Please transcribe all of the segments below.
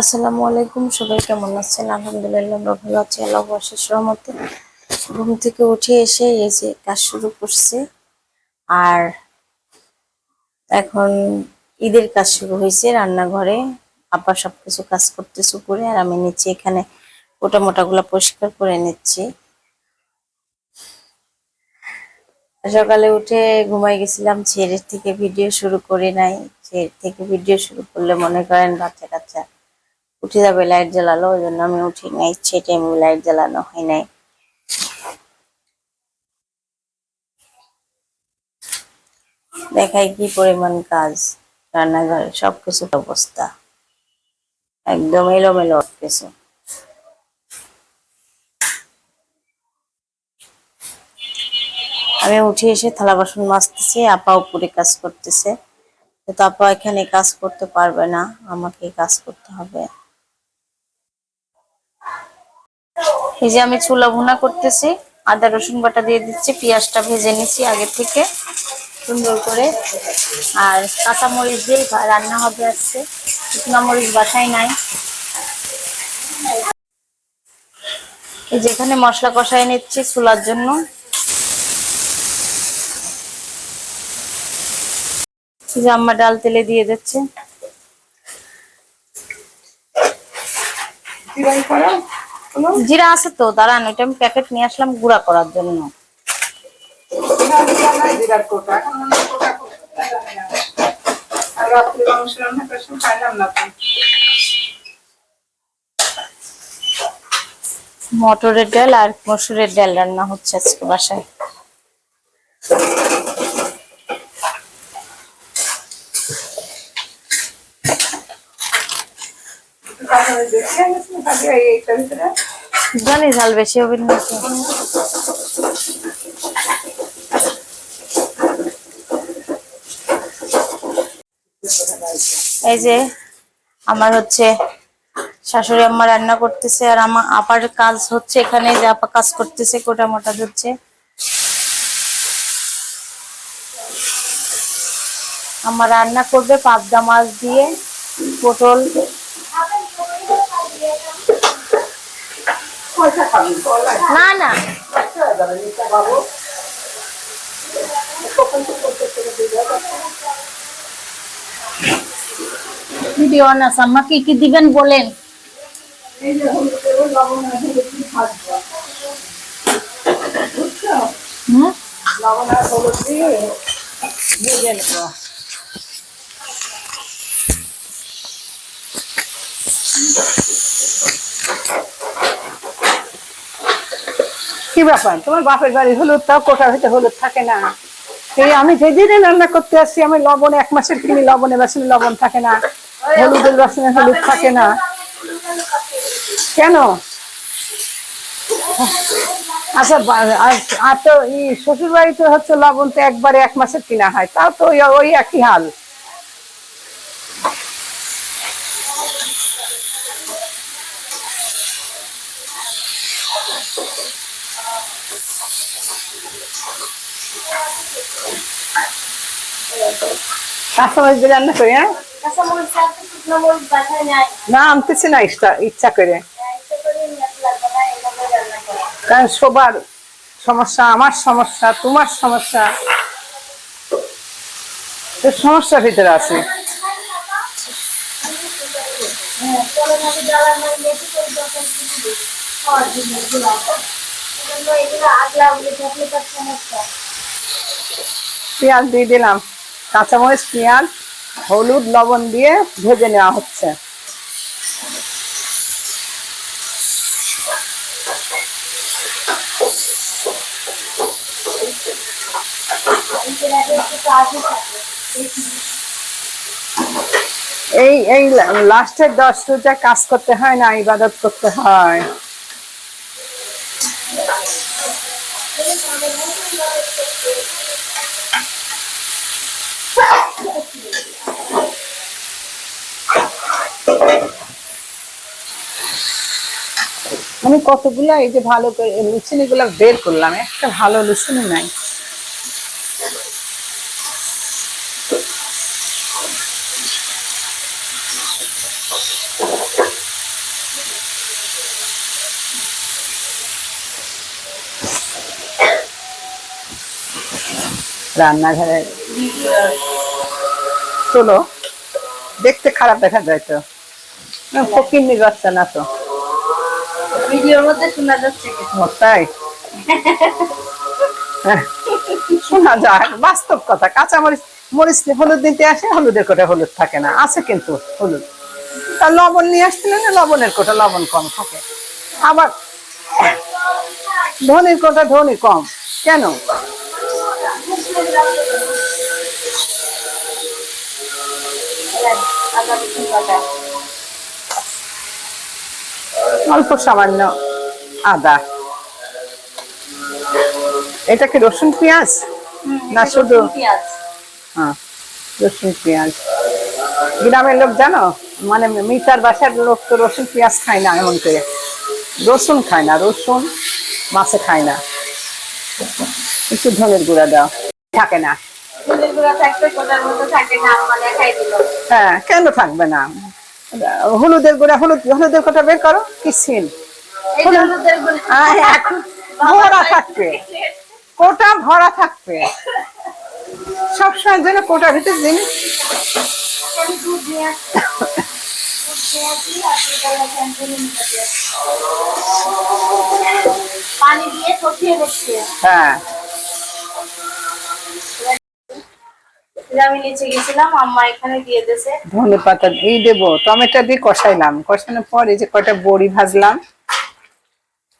আসসালামু আলাইকুম, সবাই কেমন আছেন? আলহামদুলিল্লাহ, আমরা ভালো আছি আল্লাহ আশিস রহমতে। ঘুম থেকে উঠে এসে এই যে কাজ শুরু করছে। আর এখন ঈদের কাজ শুরু হয়েছে, রান্নাঘরে। আপা সবকিছু কাজ করতেছে করে আর আমি নিচে এখানে মোটা মোটা গুলা পরিষ্কার করে নিচ্ছি। সকালে উঠে ঘুমাই গেছিলাম, ছেলের থেকে ভিডিও শুরু করি নাই। ছেলের থেকে ভিডিও শুরু করলে মনে করেন বাচ্চা কাচ্চা উঠে যাবে লাইট জ্বালালো, ওই জন্য আমি উঠি নাই। সে টাইমে লাইট জ্বালানো হয় নাই। দেখাই কি পরিমাণ কাজ, রান্নাঘরে, সবকিছু অবস্থা। একদম এলোমেলো কিছু আমি উঠে এসে থালা বাসন মাজতেছি, আপা উপরে কাজ করতেছে। তো আপা এখানে কাজ করতে পারবে না, আমাকে কাজ করতে হবে। এই যে আমি চুলা ভুনা করতেছি, আদা, রসুন বাটা দিয়ে দিচ্ছি, পেঁয়াজটা ভেজে নিচ্ছি আগে থেকে সুন্দর করে। আর কাঁচা মরিচ দিয়ে রান্না হবে আজকে শুকনা মরিচ বাসায় নাই। এই যেখানে মশলা কষাই নিচ্ছি চুলার জন্য। যে ডাল তেলে দিয়ে দিচ্ছে। জিরা আছে তো দাঁড়ান ওইটা আমি প্যাকেট নিয়ে আসলাম গুঁড়া করার জন্য। মটরের ডাল আর মসুরের ডাল রান্না হচ্ছে আজকে বাসায়। জানি ঝাল বেশি হবে নাকি এই যে আমার হচ্ছে শাশুড়ি আম্মা রান্না করতেছে আর আমার আপার কাজ হচ্ছে এখানে যে আপা কাজ করতেছে কোটা মোটা ধরছে। আমার রান্না করবে পাবদা মাছ দিয়ে, পটল না না। ভিডিও না আম্মা কি কি দিবেন বলেন? হুম? কি ব্যাপার? তোমার বাপের বাড়ি হলুদ, তাও কোটার হইতে হলুদ থাকে না। এই আমি যেদিনে রান্না করতে আসছি, আমি লবণ, এক মাসের কিনি লবণে বাসনে লবণ থাকে না। হলুদের বাসনে হলুদ থাকে না। কেন? আচ্ছা আর- তো শ্বশুর বাড়িতে হচ্ছে লবণ তো একবারে এক মাসের কিনা হয়। তাও তো ওই একই হাল। কাঁচামরিচ দিয়ে রান্না করি হ্যাঁ? না আনতেছি না ইচ্ছা ইচ্ছা করে। কারণ সবার সমস্যা আমার সমস্যা তোমার সমস্যা। সমস্যার ভিতরে আছে। পেঁয়াজ দিয়ে দিলাম। কাঁচামরিচ, পেঁয়াজ, হলুদ, লবণ দিয়ে ভেজে নেওয়া হচ্ছে। এই এই লাস্টের দশ রোজা কাজ করতে হয় না, ইবাদত করতে হয়। আমি কতগুলা এই যে ভালো করে লুচিনি গুলা বের করলাম, একটা ভালো লুচিনি নাই। রান্নাঘরে, চলো, দেখতে খারাপ দেখা যায় তো। ফকির নির্বাচন না তো। ভিডিওর মধ্যে শোনা যাচ্ছে তাই? হ্যাঁ, শোনা যাক বাস্তব কথা। কাঁচা মরিচ মরিচ হলুদ দিতে আসে হলুদের কোটা হলুদ থাকে না আছে কিন্তু হলুদ। তা লবণ নিয়ে আসছিলেন লবণের কোটা লবণ কম থাকে। আবার ধনির কোটা ধনি কম। কেন? আদা। অল্প সামান্য আদা। এটা কি রসুন পেঁয়াজ? না শুধু রসুন পেঁয়াজ। হ্যাঁ রসুন পেঁয়াজ। গ্রামের লোক জানো? মানে মিটার বাসার লোক তো রসুন পেঁয়াজ খায় না এমন করে। রসুন খায় না রসুন মাছে খায় না। একটু ধনের গুঁড়া দাও। থাকে না। হলুদের গুঁড়া থাকতে কোটার মধ্যে থাকে না আম্মা দেখাই দিল। হ্যাঁ কেন থাকবে না? হলুদের গুঁড়া হলুদ হলুদের কথা বের করো কি সিন ভরা থাকবে। কোটা ভরা থাকবে। সবসময় যেন কোটার ভিতরে জিনিস নিয়ে দিচ্ছে আমি নিচে গেছিলাম আম্মা এখানে দিয়ে দিয়েছে। ধনে পাতা দিয়ে দেবো টমেটো দিয়ে কষাইলাম। কষানোর পর এই যে কয়টা বড়ি ভাজলাম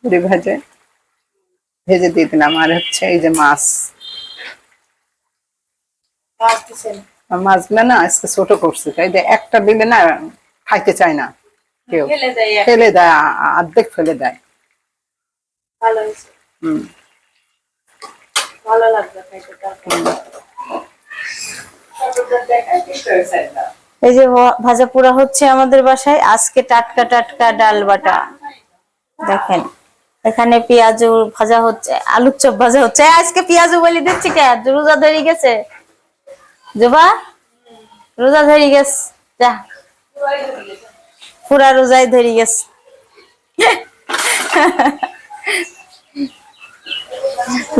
বড়ি ভাজে ভেজে দিয়ে দিলাম। আর হচ্ছে এই যে মাছ। মাছ মাছগুলো না আজকে ছোট করছে তাই যে একটা দিলে না খাইতে চায় না কেউ। ফেলে দেয় অর্ধেক ফেলে দেয় ভালো হয়েছে। হম। ভালো লাগবে খাইতে তারপর। এই যে ভাজা পোড়া হচ্ছে আমাদের বাসায়। আজকে টাটকা টাটকা ডাল বাটা। দেখেন, এখানে পেঁয়াজ ভাজা হচ্ছে, আলুর চপ ভাজা হচ্ছে। আজকে পেঁয়াজ বলি দিচ্ছি কে? রোজা ধরে গেছে। জোবা, রোজা ধরে গেছে। যা। পুরা রোজাই ধরে গেছে।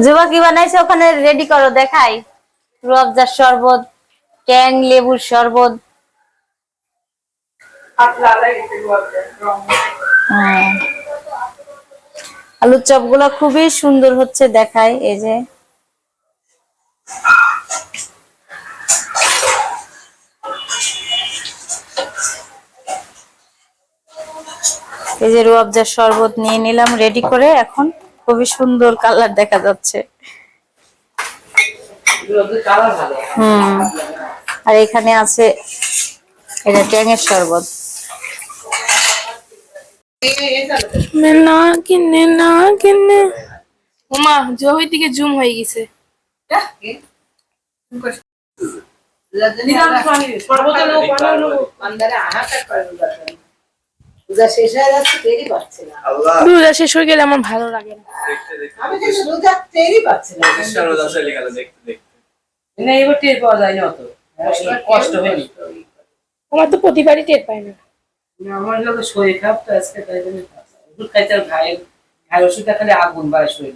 জোবা, কি বানাইছে? ওখানে রেডি করো, দেখাই। রুয়াবজার শরবত। ট্যাং লেবুর শরবত। হ্যাঁ। আলুর চপগুলা খুবই সুন্দর হচ্ছে দেখায় এই যে। এই যে রুয়াবজার শরবত নিয়ে নিলাম রেডি করে এখন খুবই সুন্দর কালার দেখা যাচ্ছে। হুম। আর এখানে আছে এটা ট্যাঙের শরবত। না কিনে না জহির দিকে জুম হয়ে গেছে। শেষ হয়ে যাচ্ছে টেরই পাচ্ছে না। রোজা শেষ হয়ে গেলে আমার ভালো লাগে না। আমি তো রোজা টেরই পাচ্ছি না। না এবার টের পাওয়া যায় না অত। কষ্ট হয়নি। আমার তো প্রতিবারই টের পায় না। আমার লোক শরীর খারাপ তো আজকে তাই জন্য ওষুধ খাইতে আর ভাই ওষুধটা খালি আগুন বাড়ে শরীর।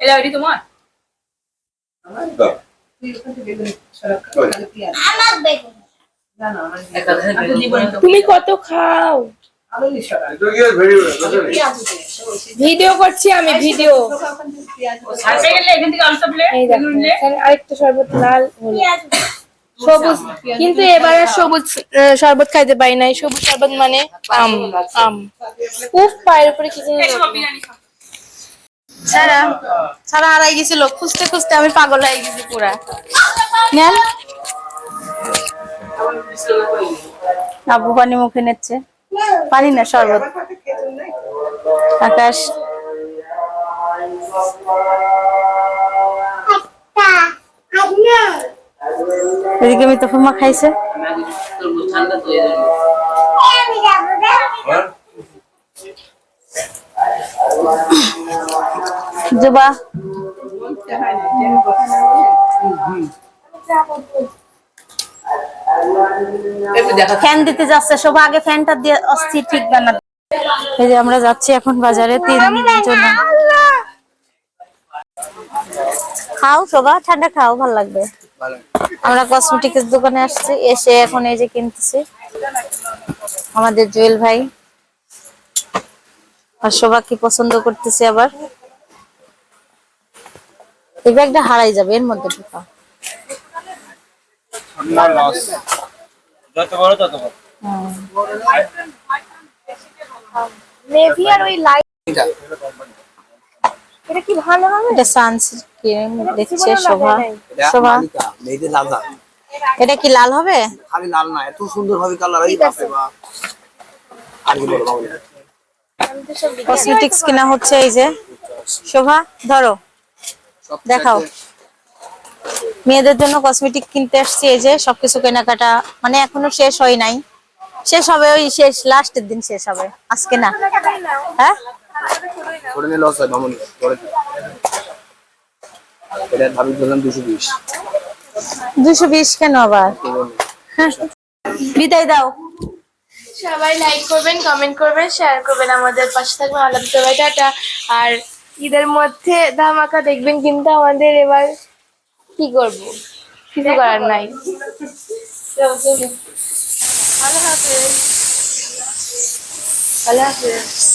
এটা ওইটি তোমার? তুমি কত খাও? ভিডিও করছি আমি ভিডিও আরেকটা শরবত লাল হলুদ। সবুজ কিন্তু এবার আর সবুজ শরবত খাইতে পারি নাই। সবুজ শরবত মানে আম আম। উফ পায়ের উপরে কি জানি ছাড়া ছাড়া হারাই গেছিল। খুঁজতে খুঁজতে আমি পাগল হয়ে গেছি পুরা। নেন। আবু পানি মুখে নিচ্ছে। পানি না শরবত। আকাশ। এদিকে মিতফুমা খাইছে। জুবা। ফ্যান দিতে যাচ্ছে শোভা আগে ফ্যানটা দিয়ে অস্থির ঠিক বানা এই যে আমরা যাচ্ছি এখন বাজারে তিন জন খাও শোভা ঠান্ডা খাও ভালো লাগবে। আমরা কসমেটিক্স দোকানে আসছি এসে এখন এই যে কিনতেছি। আমাদের জুয়েল ভাই। আর শোভা কি পছন্দ করতেছে আবার। এই ব্যাগটা হারাই যাবে এর মধ্যে ঢোকা। যত বড় তত বড়। হুম। আর ওই লাইট এটা কি ভালো হবে? এটা সানস্ক্রিন দিচ্ছে শোভা। শোভা? মেয়েদের লাল লাল এটা কি লাল হবে? খালি লাল না এত সুন্দর ভাবে কালার এই বাপরে বাপ। আর কি বলব? কসমেটিক্স কিনা হচ্ছে এই যে। শোভা ধরো। দেখাও। মেয়েদের জন্য কসমেটিক কিনতে আসছি এই যে সবকিছু কেনাকাটা। মানে এখনও শেষ হয় নাই। শেষ হবে ওই শেষ লাস্টের দিন শেষ হবে। আজকে না। হ্যাঁ? করে নিয়ে লস হয় মামুনি করে এটা ভাবি বললাম দুশো বিশ। দুশো বিশ কেন আবার? হ্যাঁ। বিদায় দাও। সবাই লাইক করবেন কমেন্ট করবেন শেয়ার করবেন আমাদের পাশে থাকবেন। আলাদা সবাই টাটা। আর ঈদের মধ্যে ধামাকা দেখবেন কিন্তু আমাদের এবার কি করব? কিছু করার নাই। ভালো হাফেজ। ভালো হাফেজ।